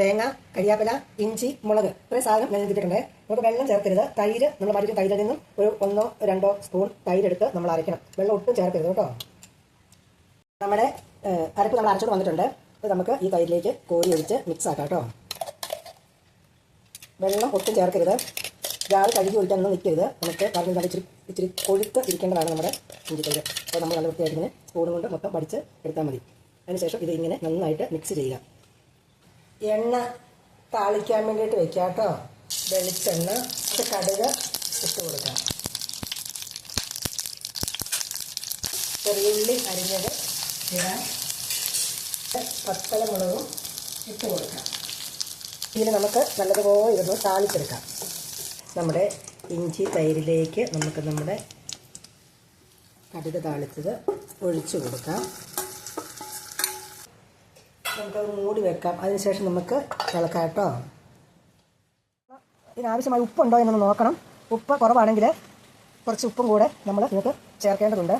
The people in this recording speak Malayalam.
തേങ്ങ കരിയാപ്പില ഇഞ്ചി മുളക് ഇത്രയും സാധനം ഞാൻ എടുത്തിട്ടുണ്ട് നമുക്ക് വെള്ളം ചേർക്കരുത്. തൈര് നമ്മൾ മറ്റൊരു തൈരിൽ നിന്നും ഒരു ഒന്നോ രണ്ടോ സ്പൂൺ തൈരെടുത്ത് നമ്മൾ അരയ്ക്കണം. വെള്ളം ഒട്ടും ചേർക്കരുത് കേട്ടോ. നമ്മുടെ അരപ്പ് നമ്മൾ അരച്ചോട് വന്നിട്ടുണ്ട്. ഇത് നമുക്ക് ഈ തൈരിലേക്ക് കോരി ഒഴിച്ച് മിക്സ് ആക്കാം കേട്ടോ. വെള്ളം ഒട്ടും ചേർക്കരുത്. രാവിലെ കഴുകി ഒഴിക്കാനൊന്നും നിൽക്കരുത് നമുക്ക് പറഞ്ഞു നല്ല ഇച്ചിരി ഇച്ചിരി കൊഴുത്ത് ഇരിക്കേണ്ടതാണ് നമ്മുടെ ഇഞ്ചി തൈര്. അപ്പോൾ നമ്മൾ നല്ല വൃത്തിയായിട്ട് ഇങ്ങനെ സ്പൂൺ കൊണ്ട് മൊത്തം പഠിച്ച് എടുത്താൽ മതി. അതിനുശേഷം ഇത് ഇങ്ങനെ നന്നായിട്ട് മിക്സ് ചെയ്യുക. എണ്ണ താളിക്കാൻ വേണ്ടിയിട്ട് വെക്കാം കേട്ടോ. വെളിച്ചെണ്ണ കടുക് ഇട്ട് കൊടുക്കാം. ചെറിയുള്ളി അരിഞ്ഞത് ഇടാൻ പത്തലമുളകും ഇട്ട് കൊടുക്കാം. ഇതിന് നമുക്ക് നല്ലതുപോലെ ഇതൊന്ന് താളിച്ചെടുക്കാം. നമ്മുടെ ഇഞ്ചി തൈരിലേക്ക് നമുക്ക് നമ്മുടെ കടുക് താളിച്ചത് ഒഴിച്ചു കൊടുക്കാം. നമുക്കത് മൂടി വെക്കാം. അതിനുശേഷം നമുക്ക് തിളക്കാം കേട്ടോ. ഇതിനാവശ്യമായ ഉപ്പുണ്ടോ എന്നൊന്ന് നോക്കണം. ഉപ്പ് കുറവാണെങ്കിൽ കുറച്ച് ഉപ്പും കൂടെ നമ്മൾ നിങ്ങൾക്ക് ചേർക്കേണ്ടതുണ്ട്.